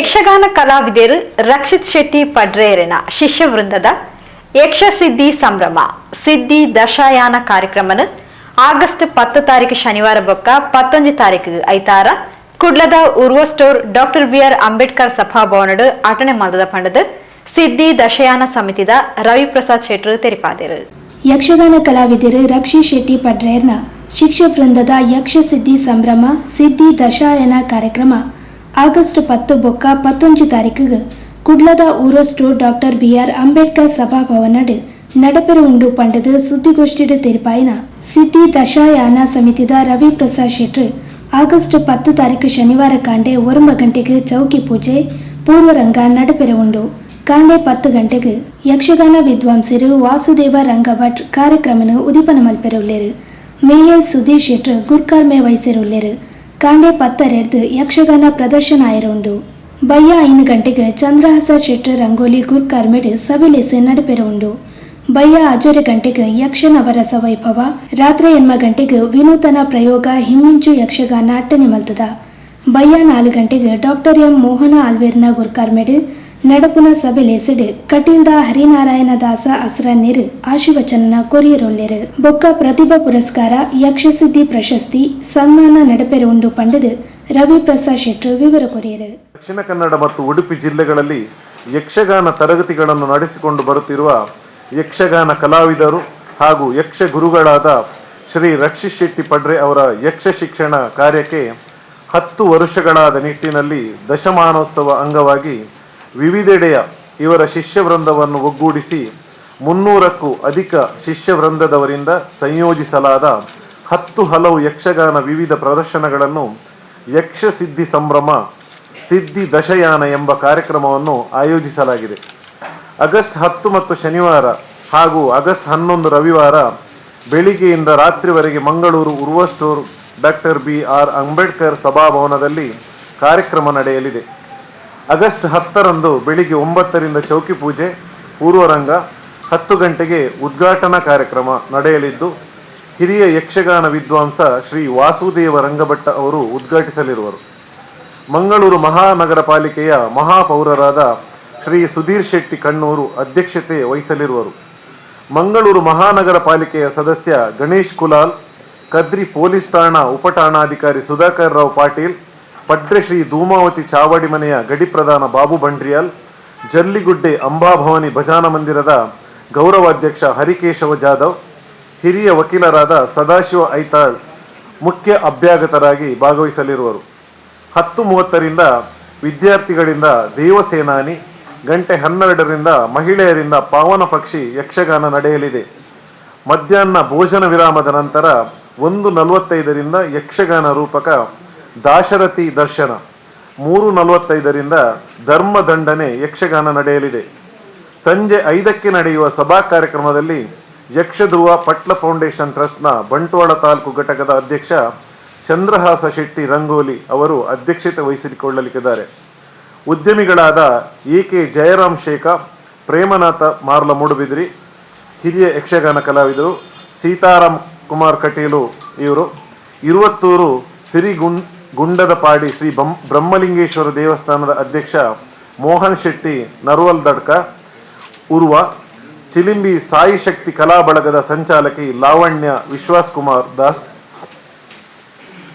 ಯಕ್ಷಗಾನ ಕಲಾವಿದರು ರಕ್ಷಿತ್ ಶೆಟ್ಟಿ ಪಡ್ರೇರಿನ ಶಿಷ್ಯ ವೃಂದದ ಯಕ್ಷಸಿದ್ಧಿ ಸಂಭ್ರಮ, ಸಿದ್ಧಿ ದಶಾಯಾನ ಕಾರ್ಯಕ್ರಮನ ಆಗಸ್ಟ್ ಪತ್ತು ತಾರೀಕು ಶನಿವಾರ ಬೊಕ್ಕ ಪತ್ತೊಂಜು ತಾರೀಕು ಐತಾರ ಕುಡ್ಲದ Urva store doctor B R Ambedkar ಸಭಾಭವನಡು ಅಟನೆ ಮಲ್ದದ ಪಂಡದ ಸಿದ್ಧಿ ದಶಯಾನ ಸಮಿತಿದ ರವಿ ಪ್ರಸಾದ್ ಶೆಟ್ರು ತೆರಿಪಾದರು. ಯಕ್ಷಗಾನ ಕಲಾವಿದರು ರಕ್ಷಿ ಶೆಟ್ಟಿ ಪಡ್ರೇರ್ನ ಶಿಕ್ಷ ವೃಂದದ ಯಕ್ಷ ಸಿದ್ಧಿ ಸಂಭ್ರಮ, ಸಿದ್ಧಿ ದಶಾಯನ ಕಾರ್ಯಕ್ರಮ ಆಗಸ್ಟ್ ಪತ್ತು ಬೊಕ್ಕ ಪತ್ತೊಂಜು ತಾರೀಕಿಗೆ ಕುಡ್ಲದ ಊರೋ store doctor B R Ambedkar ಸಭಾಭವನಡ್ ನಡಪೆರು ಉಂಡು ಪಂಡದ ಸುದ್ದಿಗೋಷ್ಠಿಡ್ ತೆರಿಪಾಯಿನ ಸಿದ್ಧಿ ದಶಾಯಾನ ಸಮಿತಿದ ರವಿ ಪ್ರಸಾದ್ ಶೆಟ್ರು ಆಗಸ್ಟ್ ಪತ್ತು ತಾರೀಕು ಶನಿವಾರ ಕಾಂಡೆ ಒಂಬ ಗಂಟೆಗೆ ಚೌಕಿ ಪೂಜೆ ಪೂರ್ವರಂಗ ನಡಪೆರ ಉಂಡು ಕಾಂಡೆ ಪತ್ತು ಗಂಟೆಗೆ ಯಕ್ಷಗಾನ ವಿದ್ವಾಂಸರು ವಾಸುದೇವ ರಂಗಭಟ್ ಕಾರ್ಯಕ್ರಮನು ಉದಿಪನ ಮಲ್ಪೆರುಲ್ಲೇರು ಮೇಯರ್ ಸುಧೀರ್ ಶೆಟ್ರು ಗುರ್ಕಾರ್ಮೆ ವಹಿಸಿರುಲ್ಲೇರು ಕಾಂಡೆ ಪತ್ತರೆಡ್ದು ಯಕ್ಷಗಾನ ಪ್ರದರ್ಶನ ಆಯರುಂಡು ಬಯ್ಯ ಐದು ಗಂಟೆಗೆ ಚಂದ್ರಹಾಸ ಶೆಟ್ಟರ್ ರಂಗೋಲಿ ಗುರ್ಕಾರ್ಮೆಡ್ ಸಭೆಲೆಸೆ ನಡಪೆರ ಉಂಡು ಬಯ್ಯ ಅಜರೆ ಗಂಟೆಗೆ ಯಕ್ಷನವರಸ ವೈಭವ ರಾತ್ರಿ ಎನ್ಮ ಗಂಟೆಗೆ ವಿನೂತನ ಪ್ರಯೋಗ, ಹಿಮ್ಮಿಂಚು ಯಕ್ಷಗಾನ ಅಟ್ಟನೆ ಮಲ್ತದ. ಬಯ್ಯ ನಾಲ್ಕು ಗಂಟೆಗೆ ಡಾಕ್ಟರ್ ಎಂ ಮೋಹನ ಆಲ್ವೇರ್ನ ಗುರ್ಕಾರ್ಮೆಡ್ ನಡಪುನ ಸಭೆಲೆಸೆಡ್ ಕಟೀಲ್ದ ಹರಿನಾರಾಯಣ ದಾಸ ಅಸ್ರ ನಿರ್ ಆಶೀರ್ವಚನ ಕೊರಿಯರೊಲ್ಲೆರು ಬೊಕ್ಕ ಪ್ರತಿಭಾ ಪುರಸ್ಕಾರ ಯಕ್ಷಸಿದ್ಧಿ ಪ್ರಶಸ್ತಿ ಸನ್ಮಾನ ನಡಪೆರು ಉಂಡು ಪಂಡದು ರವಿ ಪ್ರಸಾದ್ ವಿವರ ಕೊರಿಯರು. ದಕ್ಷಿಣ ಕನ್ನಡ ಮತ್ತು ಉಡುಪಿ ಜಿಲ್ಲೆಗಳಲ್ಲಿ ಯಕ್ಷಗಾನ ತರಗತಿಗಳನ್ನು ನಡೆಸಿಕೊಂಡು ಬರುತ್ತಿರುವ ಯಕ್ಷಗಾನ ಕಲಾವಿದರು ಹಾಗೂ ಯಕ್ಷ ಗುರುಗಳಾದ ಶ್ರೀ ರಕ್ಷಿತ್ ಶೆಟ್ಟಿ ಪಡ್ರೆ ಅವರ ಯಕ್ಷ ಶಿಕ್ಷಣ ಕಾರ್ಯಕ್ಕೆ ಹತ್ತು ವರ್ಷಗಳಾದ ನಿಟ್ಟಿನಲ್ಲಿ ದಶಮಾನೋತ್ಸವ ಅಂಗವಾಗಿ ವಿವಿಧೆಡೆಯ ಇವರ ಶಿಷ್ಯ ವೃಂದವನ್ನು ಒಗ್ಗೂಡಿಸಿ ಮುನ್ನೂರಕ್ಕೂ ಅಧಿಕ ಶಿಷ್ಯ ವೃಂದದವರಿಂದ ಸಂಯೋಜಿಸಲಾದ ಹತ್ತು ಹಲವು ಯಕ್ಷಗಾನ ವಿವಿಧ ಪ್ರದರ್ಶನಗಳನ್ನು ಯಕ್ಷ ಸಿದ್ಧಿ ಸಂಭ್ರಮ, ಸಿದ್ಧಿ ದಶಯಾನ ಎಂಬ ಕಾರ್ಯಕ್ರಮವನ್ನು ಆಯೋಜಿಸಲಾಗಿದೆ. ಆಗಸ್ಟ್ ಹತ್ತು ಮತ್ತು ಶನಿವಾರ ಹಾಗೂ ಆಗಸ್ಟ್ ಹನ್ನೊಂದು ರವಿವಾರ ಬೆಳಿಗ್ಗೆಯಿಂದ ರಾತ್ರಿವರೆಗೆ Mangaluru Urva store doctor B R Ambedkar ಸಭಾಭವನದಲ್ಲಿ ಕಾರ್ಯಕ್ರಮ ನಡೆಯಲಿದೆ. ಆಗಸ್ಟ್ ಹತ್ತರಂದು ಬೆಳಿಗ್ಗೆ ಒಂಬತ್ತರಿಂದ ಚೌಕಿ ಪೂಜೆ ಪೂರ್ವರಂಗ ಹತ್ತು ಗಂಟೆಗೆ ಉದ್ಘಾಟನಾ ಕಾರ್ಯಕ್ರಮ ನಡೆಯಲಿದ್ದು, ಹಿರಿಯ ಯಕ್ಷಗಾನ ವಿದ್ವಾಂಸ ಶ್ರೀ ವಾಸುದೇವ ರಂಗಭಟ್ಟ ಅವರು ಉದ್ಘಾಟಿಸಲಿರುವರು. ಮಂಗಳೂರು ಮಹಾನಗರ ಪಾಲಿಕೆಯ ಮಹಾಪೌರರಾದ ಶ್ರೀ ಸುಧೀರ್ ಶೆಟ್ಟಿ ಕಣ್ಣೂರು ಅಧ್ಯಕ್ಷತೆ ವಹಿಸಲಿರುವರು. ಮಂಗಳೂರು ಮಹಾನಗರ ಪಾಲಿಕೆಯ ಸದಸ್ಯ ಗಣೇಶ್ ಕುಲಾಲ್, ಕದ್ರಿ ಪೊಲೀಸ್ ಠಾಣಾ ಉಪಠಾಣಾಧಿಕಾರಿ ಸುಧಾಕರ್ ರಾವ್ ಪಾಟೀಲ್ ಪಡ್ರೆ ಶ್ರೀ ಧೂಮಾವತಿ ಚಾವಡಿ ಮನೆಯ ಗಡಿ ಪ್ರಧಾನ ಬಾಬು ಬಂಡ್ರಿಯಾಲ್, ಜಲ್ಲಿಗುಡ್ಡೆ ಅಂಬಾಭವಾನಿ ಭಜಾನ ಮಂದಿರದ ಗೌರವಾಧ್ಯಕ್ಷ ಹರಿಕೇಶವ ಜಾಧವ್, ಹಿರಿಯ ವಕೀಲರಾದ ಸದಾಶಿವ ಐತಾಳ್ ಮುಖ್ಯ ಅಭ್ಯಾಗತರಾಗಿ ಭಾಗವಹಿಸಲಿರುವರು. ಹತ್ತು ಮೂವತ್ತರಿಂದ ವಿದ್ಯಾರ್ಥಿಗಳಿಂದ ದೇವಸೇನಾನಿ, ಗಂಟೆ ಹನ್ನೆರಡರಿಂದ ಮಹಿಳೆಯರಿಂದ ಪಾವನ ಪಕ್ಷಿ ಯಕ್ಷಗಾನ ನಡೆಯಲಿದೆ. ಮಧ್ಯಾಹ್ನ ಭೋಜನ ವಿರಾಮದ ನಂತರ ಒಂದು ನಲವತ್ತೈದರಿಂದ ಯಕ್ಷಗಾನ ರೂಪಕ ದಾಶರಥಿ ದರ್ಶನ. ಮೂರು ನಲವತ್ತೈದರಿಂದ ಧರ್ಮದಂಡನೆ ಯಕ್ಷಗಾನ ನಡೆಯಲಿದೆ. ಸಂಜೆ ಐದಕ್ಕೆ ನಡೆಯುವ ಸಭಾ ಕಾರ್ಯಕ್ರಮದಲ್ಲಿ ಯಕ್ಷಧ್ರುವ ಪಟ್ಲ ಫೌಂಡೇಶನ್ ಟ್ರಸ್ಟ್ನ ಬಂಟ್ವಾಳ ತಾಲೂಕು ಘಟಕದ ಅಧ್ಯಕ್ಷ ಚಂದ್ರಹಾಸ ಶೆಟ್ಟಿ ರಂಗೋಲಿ ಅವರು ಅಧ್ಯಕ್ಷತೆ ವಹಿಸಿಕೊಳ್ಳಲಿದ್ದಾರೆ ಉದ್ಯಮಿಗಳಾದ ಎ ಕೆ ಜಯರಾಮ್ ಶೇಖ, ಪ್ರೇಮನಾಥ ಮಾರ್ಲ ಮೂಡುಬಿದ್ರಿ ಹಿರಿಯ ಯಕ್ಷಗಾನ ಕಲಾವಿದರು, ಸೀತಾರಾಮ್ ಕುಮಾರ್ ಕಟೀಲು ಇವರು, ಇರುವತ್ತೂರು ಸಿರಿ ಗುಂ- ಗುಂಡದ ಪಾಡಿ ಶ್ರೀ ಬ್ರಹ್ಮಲಿಂಗೇಶ್ವರ ದೇವಸ್ಥಾನದ ಅಧ್ಯಕ್ಷ ಮೋಹನ್ ಶೆಟ್ಟಿ, ನರ್ವಲ್ ದಡ್ಕ, ಉರ್ವ, ಚಿಲಿಂಬಿ ಸಾಯಿ ಶಕ್ತಿ ಕಲಾ ಬಳಗದ ಸಂಚಾಲಕಿ ಲಾವಣ್ಯ ವಿಶ್ವಾಸ್ ಕುಮಾರ್ ದಾಸ್,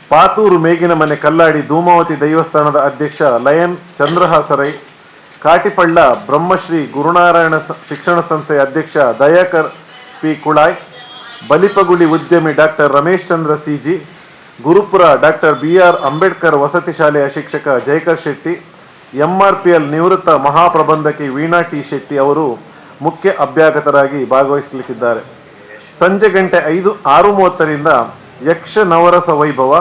ಪಾತೂರು ಮೇಗಿನ ಮನೆ ಕಲ್ಲಾಡಿ ಧೂಮಾವತಿ ದೇವಸ್ಥಾನದ ಅಧ್ಯಕ್ಷ ಲಯನ್ ಚಂದ್ರಹಾಸರೈ, ಕಾಟಿಪಳ್ಳ ಬ್ರಹ್ಮಶ್ರೀ ಗುರುನಾರಾಯಣ ಶಿಕ್ಷಣ ಸಂಸ್ಥೆಯ ಅಧ್ಯಕ್ಷ ದಯಾಕರ್ ಪಿ ಕುಳಾಯ್, ಬಲಿಪಗುಳಿ ಉದ್ಯಮಿ doctor Ramesh Chandra CG Gurupura doctor B R Ambedkar ವಸತಿ ಶಾಲೆಯ ಶಿಕ್ಷಕ ಜಯಕರ್ ಶೆಟ್ಟಿ, ಎಂಆರ್ಪಿಎಲ್ ನಿವೃತ್ತ ಮಹಾಪ್ರಬಂಧಕಿ ವೀಣಾ ಟಿ ಶೆಟ್ಟಿ ಅವರು ಮುಖ್ಯ ಅಭ್ಯಾಗತರಾಗಿ ಭಾಗವಹಿಸಲಿದ್ದಾರೆ. ಸಂಜೆ ಗಂಟೆ ಐದು ಆರು ಮೂವತ್ತರಿಂದ ಯಕ್ಷ ನವರಸ ವೈಭವ,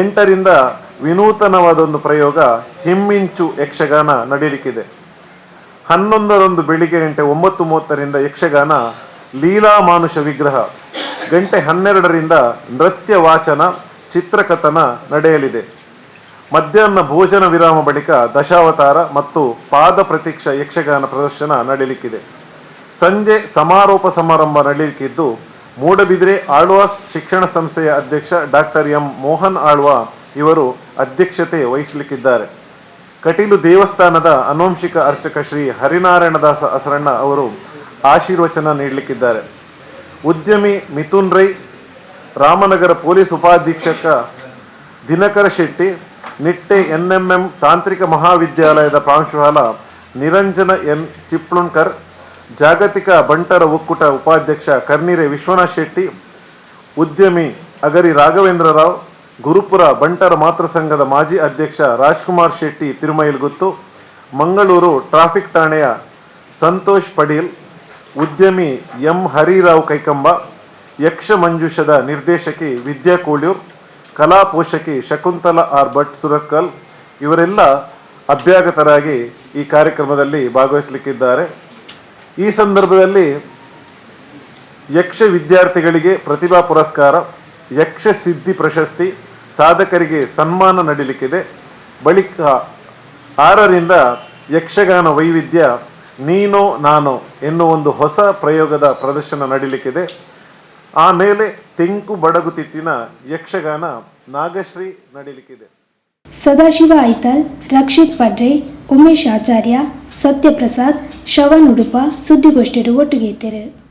ಎಂಟರಿಂದ ವಿನೂತನವಾದೊಂದು ಪ್ರಯೋಗ ಹಿಮ್ಮಿಂಚು ಯಕ್ಷಗಾನ ನಡೆಯಲಿಕ್ಕಿದೆ ಹನ್ನೊಂದರಂದು ಬೆಳಿಗ್ಗೆ ಗಂಟೆ ಒಂಬತ್ತು ಮೂವತ್ತರಿಂದ ಯಕ್ಷಗಾನ ಲೀಲಾ ಮಾನುಷ ವಿಗ್ರಹ, ಗಂಟೆ ಹನ್ನೆರಡರಿಂದ ನೃತ್ಯ ವಾಚನ ಚಿತ್ರಕಥನ ನಡೆಯಲಿದೆ. ಮಧ್ಯಾಹ್ನ ಭೋಜನ ವಿರಾಮ ಬಳಿಕ ದಶಾವತಾರ ಮತ್ತು ಪಾದ ಪ್ರತೀಕ್ಷ ಯಕ್ಷಗಾನ ಪ್ರದರ್ಶನ ನಡೆಯಲಿಕ್ಕಿದೆ ಸಂಜೆ ಸಮಾರೋಪ ಸಮಾರಂಭ ನಡೆಯಲಿಕ್ಕಿದ್ದು ಮೂಡಬಿದ್ರೆ ಆಳ್ವಾಸ್ ಶಿಕ್ಷಣ ಸಂಸ್ಥೆಯ ಅಧ್ಯಕ್ಷ ಡಾಕ್ಟರ್ ಎಂ ಮೋಹನ್ ಆಳ್ವಾ ಇವರು ಅಧ್ಯಕ್ಷತೆ ವಹಿಸಲಿಕ್ಕಿದ್ದಾರೆ. ಕಟೀಲು ದೇವಸ್ಥಾನದ ಅನುವಂಶಿಕ ಅರ್ಚಕ ಶ್ರೀ ಹರಿನಾರಾಯಣದಾಸ ಅಸರಣ್ಣ ಅವರು ಆಶೀರ್ವಚನ ನೀಡಲಿಕ್ಕಿದ್ದಾರೆ. ಉದ್ಯಮಿ ಮಿಥುನ್ ರೈ ರಾಮನಗರ ಪೊಲೀಸ್ ಉಪಾಧೀಕ್ಷಕ ದಿನಕರ ಶೆಟ್ಟಿ, ನಿಟ್ಟೆ ಎನ್ಎಂಎಂ ತಾಂತ್ರಿಕ ಮಹಾವಿದ್ಯಾಲಯದ ಪ್ರಾಂಶುಪಾಲ ನಿರಂಜನ ಎನ್ ಚಿಪ್ಳುಣ್ಕರ್ ಜಾಗತಿಕ ಬಂಟರ ಒಕ್ಕೂಟ ಉಪಾಧ್ಯಕ್ಷ ಕರ್ನೀರೆ ವಿಶ್ವನಾಥ್ ಶೆಟ್ಟಿ, ಉದ್ಯಮಿ ಅಗರಿ ರಾಘವೇಂದ್ರ ರಾವ್, ಗುರುಪುರ ಬಂಟರ ಮಾತೃ ಸಂಘದ ಮಾಜಿ ಅಧ್ಯಕ್ಷ ರಾಜ್ಕುಮಾರ್ ಶೆಟ್ಟಿ ತಿರುಮೈಲ್ಗುತ್ತು ಮಂಗಳೂರು ಟ್ರಾಫಿಕ್ ಠಾಣೆಯ ಸಂತೋಷ್ ಪಡೀಲ್ ಉದ್ಯಮಿ ಎಂ ಹರಿರಾವ್ ಕೈಕಂಬ ಯಕ್ಷ ಮಂಜುಷದ ನಿರ್ದೇಶಕಿ ವಿದ್ಯಾ ಕೋಳ್ಯೂರ್ ಕಲಾ ಪೋಷಕಿ ಶಕುಂತಲಾ ಆರ್ ಭಟ್ ಸುರಕ್ಕಲ್ ಇವರೆಲ್ಲ ಅಭ್ಯಾಗತರಾಗಿ ಈ ಕಾರ್ಯಕ್ರಮದಲ್ಲಿ ಭಾಗವಹಿಸಲಿಕ್ಕಿದ್ದಾರೆ. ಈ ಸಂದರ್ಭದಲ್ಲಿ ಯಕ್ಷ ವಿದ್ಯಾರ್ಥಿಗಳಿಗೆ ಪ್ರತಿಭಾ ಪುರಸ್ಕಾರ, ಯಕ್ಷ ಸಿದ್ಧಿ ಪ್ರಶಸ್ತಿ, ಸಾಧಕರಿಗೆ ಸನ್ಮಾನ ನಡೀಲಿಕ್ಕಿದೆ. ಬಳಿಕ ಆರರಿಂದ ಯಕ್ಷಗಾನ ವೈವಿಧ್ಯ ನೀನೋ ನಾನೋ ಎನ್ನುವ ಒಂದು ಹೊಸ ಪ್ರಯೋಗದ ಪ್ರದರ್ಶನ ನಡೀಲಿಕ್ಕಿದೆ. ಆಮೇಲೆ ತೆಂಕು ಬಡಗುತಿತ್ತಿನ ಯಕ್ಷಗಾನ ನಾಗಶ್ರೀ ನಡೀಲಿಕ್ಕಿದೆ. ಸದಾಶಿವ ಐತಲ್, ರಕ್ಷಿತ್ ಪಡ್ರೆ, ಉಮೇಶ್ ಆಚಾರ್ಯ, ಸತ್ಯಪ್ರಸಾದ್, ಶವನ್ ಉಡುಪ ಸುದ್ದಿಗೋಷ್ಠಿಯರು ಒಟ್ಟಿಗೆ ಇದ್ದರು.